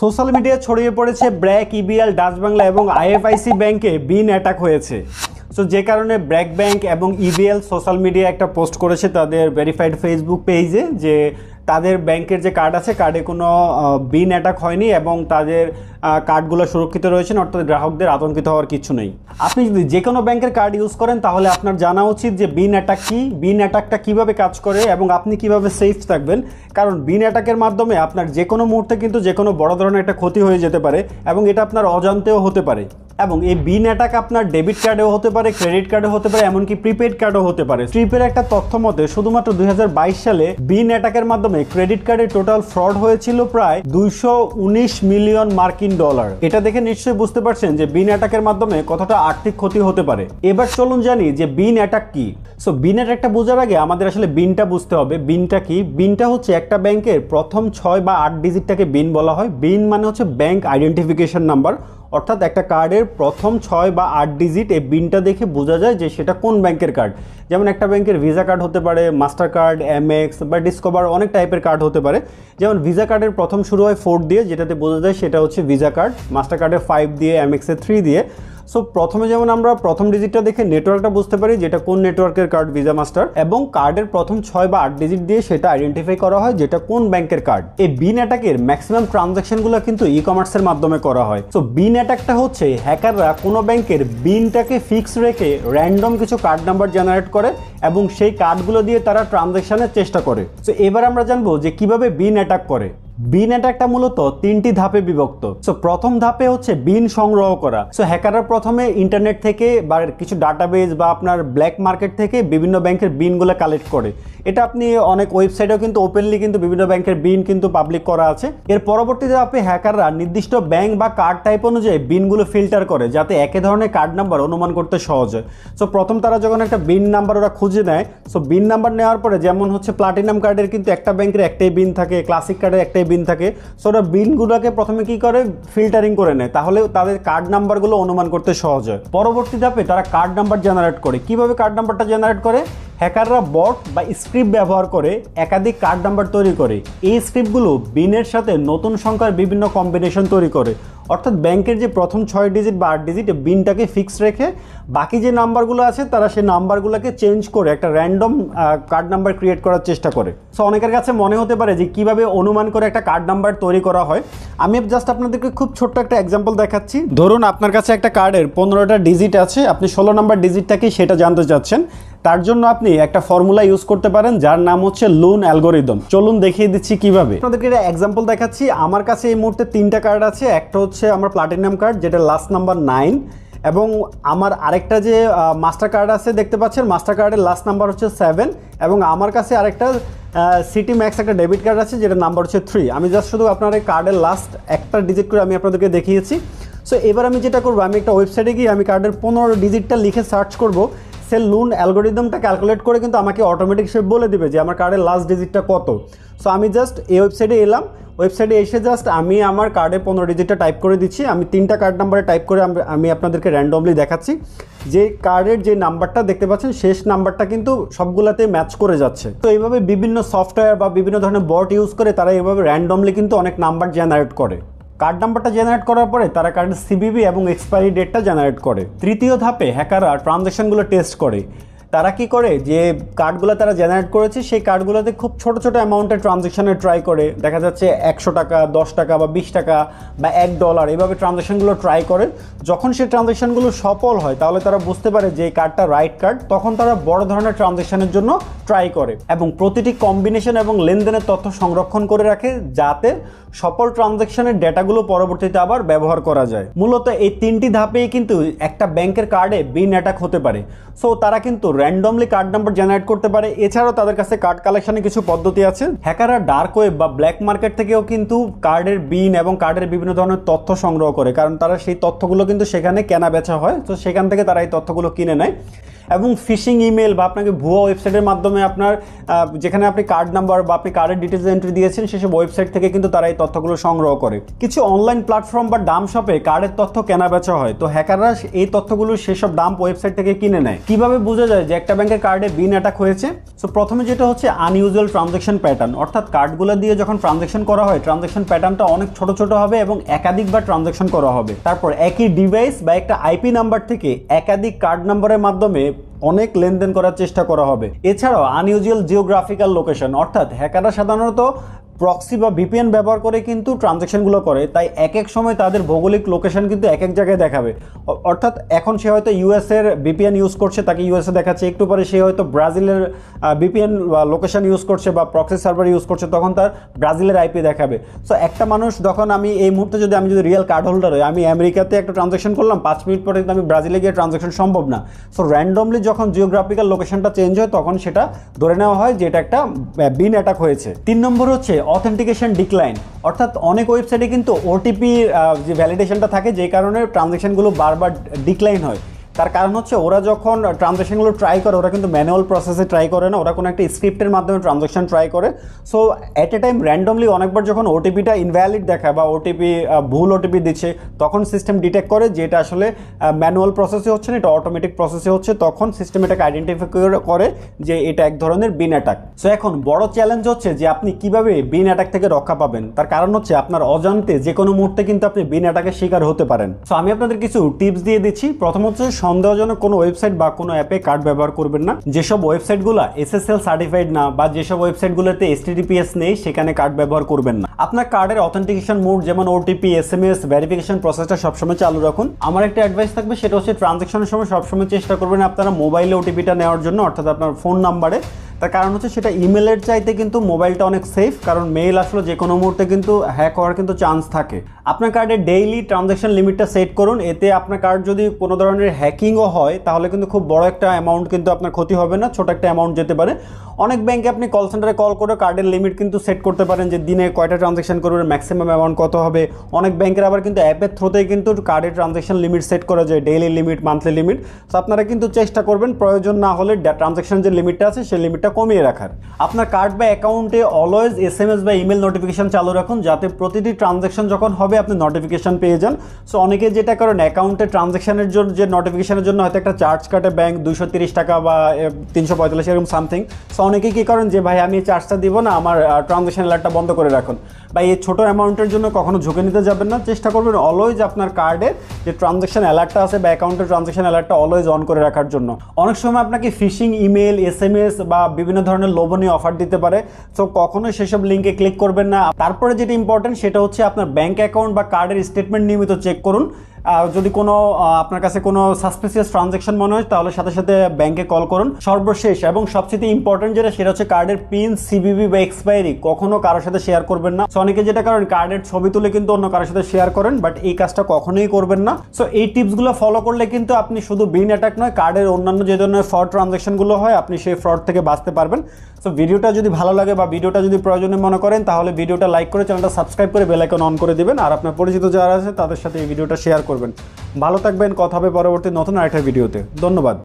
Social media ছড়িয়ে পড়েছে BRAC, EBL, Dutch Bangla এবং আইএফআইসি ব্যাংকে বিন অ্যাটাক হয়েছে। সো যে কারণে ব্র্যাক ব্যাংক এবং ইবিএল সোশ্যাল মিডিয়া একটা পোস্ট করেছে তাদের ভেরিফাইড ফেসবুক পেজে যে তাদের ব্যাংকের যে কার্ড আছে কার্ডে কোনো বিন অ্যাটাক হয়নি এবং তাদের কার্ডগুলো সুরক্ষিত রয়েছেন অর্থাৎ গ্রাহকদের আতঙ্কিত হওয়ার কিছু নেই। আপনি যদি যে কোনো ব্যাংকের কার্ড ইউজ করেন, তাহলে আপনার জানা উচিত যে বিন অ্যাটাক কী বিন অ্যাটাকটা কীভাবে কাজ করে এবং আপনি কীভাবে সেফ থাকবেন। কারণ বিন অ্যাটাকের মাধ্যমে আপনার যে কোনো মুহূর্তে কিন্তু যে কোনো বড় ধরনের একটা ক্ষতি হয়ে যেতে পারে এবং এটা আপনার অজান্তেও হতে পারে। এবং এই বিন অ্যাটাক আপনার ডেবিট কার্ডেও হতে পারে ক্রেডিট কার্ডেও হতে পারে, এমনকি প্রিপেড কার্ডও হতে পারে। স্ট্রিপের একটা তথ্য মতে, শুধুমাত্র দুই হাজার বাইশ সালে বিন অ্যাটাকের মাধ্যমে ক্রেডিট কার্ডে টোটাল ফ্রড হয়েছিল প্রায় দুইশো উনিশ মিলিয়ন মার্কিন ডলার। এটা দেখে নিশ্চয়ই বুঝতে পারছেন যে বিন অ্যাটাকের মাধ্যমে কতটা আর্থিক ক্ষতি হতে পারে। এবার চলুন জানি যে বিন অ্যাটাক কি। সো বিন অ্যাটাকটা বোঝার আগে আমাদের আসলে বিনটা বুঝতে হবে। বিনটা কি? বিনটা হচ্ছে একটা ব্যাংকের প্রথম ছয় বা আট ডিজিটটাকে বিন বলা হয়। বিন মানে হচ্ছে ব্যাংক আইডেন্টিফিকেশন নাম্বার অর্থাৎ একটা কার্ডের প্রথম ছয় বা আট ডিজিট এই বিনটা দেখে বোঝা যায় যে সেটা কোন ব্যাংকের কার্ড যেমন একটা ব্যাংকের ভিসা কার্ড হতে পারে মাস্টার কার্ড এমএক্স বা ডিসকভার অনেক টাইপের কার্ড হতে পারে। যেমন ভিসা কার্ডের প্রথম শুরু হয় ফোর দিয়ে, যেটাতে বোঝা যায় সেটা হচ্ছে ভিসা কার্ড মাস্টার কার্ডের ফাইভ দিয়ে এমএক্সের থ্রি দিয়ে। সো প্রথমে যেমন আমরা প্রথম ডিজিটটা দেখে নেটওয়ার্কটা বুঝতে পারি যেটা কোন নেটওয়ার্কের কার্ড ভিসা মাস্টার এবং কার্ডের প্রথম ছয় বা আট ডিজিট দিয়ে সেটা আইডেন্টিফাই করা হয় যেটা কোন ব্যাংকের কার্ড এই বিন অ্যাটাকের ম্যাক্সিমাম ট্রানজাকশনগুলো কিন্তু ই কমার্সের মাধ্যমে করা হয়। সো বিন অ্যাটাকটা হচ্ছে হ্যাকাররা কোনো ব্যাংকের বিনটাকে ফিক্স রেখে র্যান্ডম কিছু কার্ড নাম্বার জেনারেট করে এবং সেই কার্ডগুলো দিয়ে তারা ট্রানজাকশনের চেষ্টা করে। সো এবার আমরা জানব যে কীভাবে বিন অ্যাটাক করে। বিন অ্যাটাকটা মূলত তিনটি ধাপে বিভক্ত। সো প্রথম ধাপে হচ্ছে বিন সংগ্রহ করা। সো হ্যাকাররা প্রথমে ইন্টারনেট থেকে বা কিছু ডাটাবেজ বা আপনার ব্ল্যাক মার্কেট থেকে বিভিন্ন ব্যাংকের বিনগুলো কালেক্ট করে। এটা আপনি অনেক ওয়েবসাইটেও কিন্তু ওপেনলি কিন্তু বিভিন্ন ব্যাংকের বিন কিন্তু পাবলিক করা আছে। এর পরবর্তী ধাপে হ্যাকাররা নির্দিষ্ট ব্যাংক বা কার্ড টাইপ অনুযায়ী বিনগুলো ফিল্টার করে, যাতে একই ধরনের কার্ড নাম্বার অনুমান করতে সহজ হয়। সো প্রথম তারা যখন একটা বিন নাম্বার ওরা খুঁজে নেয় সো বিন নাম্বার নেওয়ার পরে যেমন হচ্ছে প্লাটিনাম কার্ডের কিন্তু একটা ব্যাংকের একটাই বিন থাকে ক্লাসিক কার্ডের একটাই বিন থাকে। সো ওরা বিনগুলোকে প্রথমে কি করে? ফিল্টারিং করে নেয়। তাহলে তাদের কার্ড নাম্বারগুলো অনুমান করতে সহজ হয়। পরবর্তী ধাপে তারা কার্ড নাম্বার জেনারেট করে। কীভাবে কার্ড নাম্বারটা জেনারেট করে? হ্যাকাররা বট বা স্ক্রিপ্ট ব্যবহার করে একাধিক কার্ড নাম্বার তৈরি করে। এই স্ক্রিপ্টগুলো বিনের সাথে নতুন সংখ্যার বিভিন্ন কম্বিনেশন তৈরি করে। অর্থাৎ ব্যাংকের যে প্রথম ছয় ডিজিট বা আট ডিজিট বিনটাকে ফিক্স রেখে বাকি যে নাম্বারগুলো আছে, তারা সেই নাম্বারগুলোকে চেঞ্জ করে একটা র্যান্ডম কার্ড নাম্বার ক্রিয়েট করার চেষ্টা করে। সো অনেকের কাছে মনে হতে পারে যে কীভাবে অনুমান করে একটা কার্ড নাম্বার তৈরি করা হয়। আমি জাস্ট আপনাদেরকে খুব ছোট্ট একটা এক্সাম্পল দেখাচ্ছি। ধরুন আপনার কাছে একটা কার্ডের পনেরোটা ডিজিট আছে, আপনি ষোলো নাম্বার ডিজিটটাকে সেটা জানতে চাচ্ছেন। তার জন্য আপনি একটা ফর্মুলা ইউজ করতে পারেন, যার নাম হচ্ছে লুন অ্যালগোরিদম চলুন দেখিয়ে দিচ্ছি কীভাবে। আপনাদেরকে একটা এক্সাম্পল দেখাচ্ছি। আমার কাছে এই মুহূর্তে তিনটা কার্ড আছে। একটা হচ্ছে আমার প্লাটিনাম কার্ড যেটা লাস্ট নাম্বার নাইন এবং আমার আরেকটা যে মাস্টার কার্ড আছে, দেখতে পাচ্ছেন? মাস্টার কার্ডের লাস্ট নাম্বার হচ্ছে সেভেন এবং আমার কাছে আরেকটা সিটি ম্যাক্স একটা ডেবিট কার্ড আছে যেটা নাম্বার হচ্ছে থ্রি আমি জাস্ট শুধু আপনার এই কার্ডের লাস্ট একটা ডিজিট করে আমি আপনাদেরকে দেখিয়েছি। সো এবার আমি যেটা করব, আমি একটা ওয়েবসাইটে গিয়ে আমি কার্ডের পনেরো ডিজিটটা লিখে সার্চ করব। সে লুন অ্যালগোরিদমটা ক্যালকুলেট করে কিন্তু আমাকে অটোমেটিক সে বলে দিবে যে আমার কার্ডের লাস্ট ডিজিটটা কত। সো আমি জাস্ট এই ওয়েবসাইটে এলাম। ওয়েবসাইটে এসে জাস্ট আমি আমার কার্ডে পনেরো ডিজিটটা টাইপ করে দিচ্ছি। আমি তিনটা কার্ড নাম্বারে টাইপ করে আমি আপনাদেরকে র্যান্ডমলি দেখাচ্ছি। যে কার্ডের যে নাম্বারটা দেখতে পাচ্ছেন, শেষ নাম্বারটা কিন্তু সবগুলাতে ম্যাচ করে যাচ্ছে। তো এইভাবে বিভিন্ন সফটওয়্যার বা বিভিন্ন ধরনের বট ইউজ করে তারা এইভাবে র্যান্ডমলি কিন্তু অনেক নাম্বার জেনারেট করে। কার্ড নাম্বারটা জেনারেট করার পরে তারা কার্ডের সিবিবি এবং এক্সপায়ারি ডেটটা জেনারেট করে। তৃতীয় ধাপে হ্যাকাররা ট্রানজ্যাকশনগুলো টেস্ট করে। তারা কি করে? যে কার্ডগুলো তারা জেনারেট করেছে, সেই কার্ডগুলোতে খুব ছোট ছোট অ্যামাউন্টের ট্রানজ্যাকশনে ট্রাই করে। দেখা যাচ্ছে একশো টাকা, দশ টাকা বা বিশ টাকা বা এক ডলার এইভাবে ট্রানজ্যাকশনগুলো ট্রাই করে। যখন সেই ট্রানজ্যাকশনগুলো সফল হয়, তাহলে তারা বুঝতে পারে যে এই কার্ডটা রাইট কার্ড তখন তারা বড় ধরনের ট্রানজ্যাকশনের জন্য ট্রাই করে। এবং প্রতিটি কম্বিনেশন এবং লেনদেনের তথ্য সংরক্ষণ করে রাখে, যাতে সফল ট্রানজ্যাকশনের ডেটাগুলো পরবর্তীতে আবার ব্যবহার করা যায়। মূলত এই তিনটি ধাপেই কিন্তু একটা ব্যাংকের কার্ডে বিন অ্যাটাক হতে পারে। সো তারা কিন্তু র্যান্ডমলি কার্ড নাম্বার জেনারেট করতে পারে। এছাড়াও তাদের কাছে কার্ড কালেকশনের কিছু পদ্ধতি আছে। হ্যাকাররা ডার্ক ওয়েব বা ব্ল্যাক মার্কেট থেকেও কিন্তু কার্ডের বিন এবং কার্ডের বিভিন্ন ধরনের তথ্য সংগ্রহ করে। কারণ তারা সেই তথ্যগুলো কিন্তু সেখানে কেনা বেচা হয়। তো সেখান থেকে তারা এই তথ্যগুলো কিনে নেয়। এবং ফিশিং ইমেল বা আপনাকে ভুয়া ওয়েবসাইটের মাধ্যমে আপনার যেখানে আপনি কার্ড নাম্বার বা আপনি কার্ডের ডিটেলস এন্ট্রি দিয়েছেন, সেসব ওয়েবসাইট থেকে কিন্তু তারা এই তথ্যগুলো সংগ্রহ করে। কিছু অনলাইন প্ল্যাটফর্ম বা ডাম শপে কার্ডের তথ্য কেনা বেচা হয়। তো হ্যাকাররা এই তথ্যগুলো সেসব ডাম্প ওয়েবসাইট থেকে কিনে নেয়। কীভাবে বোঝা যায় যে একটা ব্যাংকের কার্ডে বিন অ্যাটাক হয়েছে? সো প্রথমে যেটা হচ্ছে আনইউজুয়াল ট্রানজেকশন প্যাটার্ন অর্থাৎ কার্ডগুলো দিয়ে যখন ট্রানজাকশন করা হয় ট্রানজেকশন প্যাটার্নটা অনেক ছোট ছোট হবে এবং একাধিকবার ট্রানজাকশন করা হবে। তারপর একই ডিভাইস বা একটা আইপি নাম্বার থেকে একাধিক কার্ড নাম্বারের মাধ্যমে অনেক লেনদেন করার চেষ্টা করা হবে। এছাড়াও আনইউজুয়াল জিওগ্রাফিক্যাল লোকেশন অর্থাৎ হ্যাকাররা সাধারণত প্রক্সি বা ভিপিএন ব্যবহার করে কিন্তু ট্রানজ্যাকশনগুলো করে, তাই এক এক সময় তাদের ভৌগোলিক লোকেশন কিন্তু এক এক জায়গায় দেখাবে। অর্থাৎ এখন সে হয়তো ইউএসের ভিপিএন ইউজ করছে, তাকে ইউএসএ দেখাচ্ছে, একটু পরে সে হয়তো ব্রাজিলের ভিপিএন লোকেশন ইউজ করছে বা প্রক্সি সার্ভার ইউজ করছে, তখন তার ব্রাজিলের আইপি দেখাবে। সো একটা মানুষ যখন আমি এই মুহূর্তে যদি আমি যদি রিয়েল কার্ড হোল্ডার হই, আমি আমেরিকাতে একটা ট্রানজ্যাকশন করলাম, পাঁচ মিনিট পরে কিন্তু আমি ব্রাজিলে গিয়ে ট্রানজ্যাকশন সম্ভব না। সো র্যান্ডমলি যখন জিওগ্রাফিক্যাল লোকেশনটা চেঞ্জ হয়, তখন সেটা ধরে নেওয়া হয় যে এটা একটা বিন অ্যাটাক হয়েছে। তিন নম্বর হচ্ছে অথেন্টিকেশন ডিক্লাইন অর্থাৎ অনেক ওয়েবসাইটে কিন্তু ওটিপির যে ভ্যালিডেশনটা থাকে, যে কারণে ট্রানজ্যাকশানগুলো বারবার ডিক্লাইন হয়। তার কারণ হচ্ছে ওরা যখন ট্রানজ্যাকশনগুলো ট্রাই করে, ওরা কিন্তু ম্যানুয়াল প্রসেসে ট্রাই করে না, ওরা কোনো একটা স্ক্রিপ্টের মাধ্যমে ট্রানজ্যাকশন ট্রাই করে। So at a time randomly অনেকবার যখন ওটিপিটা ইনভ্যালিড দেখায় বা ওটিপি ভুল ওটিপি দিচ্ছে, তখন সিস্টেম ডিটেক্ট করে যে এটা আসলে ম্যানুয়াল প্রসেসে হচ্ছে না, এটা অটোমেটিক প্রসেসে হচ্ছে, তখন সিস্টেম এটাকে আইডেন্টিফাই করে যে এটা এক ধরনের বিন অ্যাটাক সো এখন বড় চ্যালেঞ্জ হচ্ছে যে আপনি কীভাবে বিন অ্যাটাক থেকে রক্ষা পাবেন। তার কারণ হচ্ছে আপনার অজান্তে যে কোনো মুহূর্তে কিন্তু আপনি বিন অ্যাটাকের শিকার হতে পারেন। সো আমি আপনাদের কিছু টিপস দিয়ে দিচ্ছি। প্রথম হচ্ছে সন্দেহজনক কোনো ওয়েবসাইট বা কোনো অ্যাপে কার্ড ব্যবহার করবেন না। যেসব ওয়েবসাইটগুলো এসএসএল সার্টিফাইড না বা যেসব ওয়েবসাইটগুলোতে এসটিডিপিএস নেই, সেখানে কার্ড ব্যবহার করবেন না। আপনার কার্ডের অথেন্টিকেশন মোড যেমন ওটিপি এস ভেরিফিকেশন প্রসেসটা সবসময় চালু রাখুন। আমার একটা অ্যাডভাইস থাকবে, সেটা হচ্ছে ট্রানজ্যাকশনের সময় সবসময় চেষ্টা করবেন আপনারা মোবাইলে ওটিপিটা নেওয়ার জন্য, অর্থাৎ আপনার ফোন নাম্বারে তার কারণ হচ্ছে সেটা ইমেলের চাইতে কিন্তু মোবাইলটা অনেক সেফ কারণ মেইল আসলে যে কোনো মুহূর্তে কিন্তু হ্যাক হওয়ার কিন্তু চান্স থাকে। আপনার কার্ডে ডেইলি ট্রানজ্যাকশন লিমিটটা সেট করুন, এতে আপনার কার্ড যদি কোনো ধরনের হ্যাকিংও হয়, তাহলে কিন্তু খুব বড় একটা অ্যামাউন্ট কিন্তু আপনার ক্ষতি হবে না, ছোট একটা অ্যামাউন্ট যেতে পারে। অনেক ব্যাংকে আপনি কল সেন্টারে কল করে কার্ডের লিমিট কিন্তু সেট করতে পারেন যে দিনে কয়টা ট্রানজ্যাকশন করবেন ম্যাক্সিমাম অ্যামাউন্ট কত হবে। অনেক ব্যাংকের আবার কিন্তু অ্যাপের থ্রুতেই কিন্তু কার্ডের ট্রানজ্যাকশন লিমিট সেট করা যায় daily limit monthly limit so আপনারা কিন্তু চেষ্টা করবেন, প্রয়োজন না হলে ট্রানজ্যাকশন যে লিমিটটা আছে, সেই লিমিটটা কমিয়ে রাখার। আপনার কার্ড বা অ্যাকাউন্টে অলওয়েজ এস এম এস বা ইমেল নোটিফিকেশান চালু রাখুন, যাতে প্রতিটি ট্রানজ্যাকশন যখন হবে আপনি নোটিফিকেশান পেয়ে যান। সো অনেকে যেটা করেন, অ্যাকাউন্টে ট্রানজ্যাকশনের জন্য, যে নোটিফিকেশানের জন্য হয়তো একটা চার্জ কাটে ব্যাংক দুশো তিরিশ টাকা বা তিনশো পঁয়তাল্লিশ, এরকম সামথিং সো অনেকে কী করেন যে, ভাই, আমি চার্জটা দিব না, আমার ট্রানজ্যাকশন অ্যালার্টটা বন্ধ করে রাখুন। বা এই ছোটো অ্যামাউন্টের জন্য কখনো ঝুঁকে নিতে যাবেন না। চেষ্টা করবেন অলওয়েজ আপনার কার্ডে যে ট্রানজ্যাকশন অ্যালার্টটা আছে বা অ্যাকাউন্টের ট্রানজ্যাকশন অ্যালার্টটা অলওয়েজ অন করে রাখার জন্য। অনেক সময় আপনাকে phishing email S M S বা বিভিন্ন ধরনের লোভনীয় অফার দিতে পারে। সো কখনো সেসব লিঙ্কে ক্লিক করবেন না। তারপরে যেটা ইম্পর্টেন্ট সেটা হচ্ছে আপনার ব্যাঙ্ক অ্যাকাউন্ট বা কার্ডের স্টেটমেন্ট নিয়মিত চেক করুন। যদি কোনো আপনার কাছে কোনো সাসপিসিয়াস ট্রানজ্যাকশন মনে হয় তাহলে সাথে সাথে ব্যাংকে কল করুন। সর্বশেষ এবং সবচেয়ে ইম্পর্টেন্ট যেটা সেটা হচ্ছে কার্ডের পিন সিবিবি বা এক্সপায়ারি কখনো কারোর সাথে শেয়ার করবেন না। So, অনেকে যেটা কারণ কার্ডের ছবি তুলে কিন্তু অন্য কারোর সাথে শেয়ার করেন বাট এই কাজটা কখনোই করবেন না। সো এই টিপসগুলো ফলো করলে কিন্তু আপনি শুধু বিন অ্যাটাক নয় কার্ডের অন্যান্য যে ধরনের ফ্রড ট্রানজ্যাকশনগুলো হয় আপনি সেই ফ্রড থেকে বাঁচতে পারবেন। সো ভিডিওটা যদি ভালো লাগে বা ভিডিওটা যদি প্রয়োজনীয় মনে করেন তাহলে ভিডিওটা লাইক করে চ্যানেলটা সাবস্ক্রাইব করে বেল আইকন অন করে দিবেন। আর আপনার পরিচিত যারা আছে তাদের সাথে এই ভিডিওটা শেয়ার করবেন। ভালো থাকবেন কথা হবে পরবর্তী নতুন আরেকটা ভিডিওতে। ধন্যবাদ।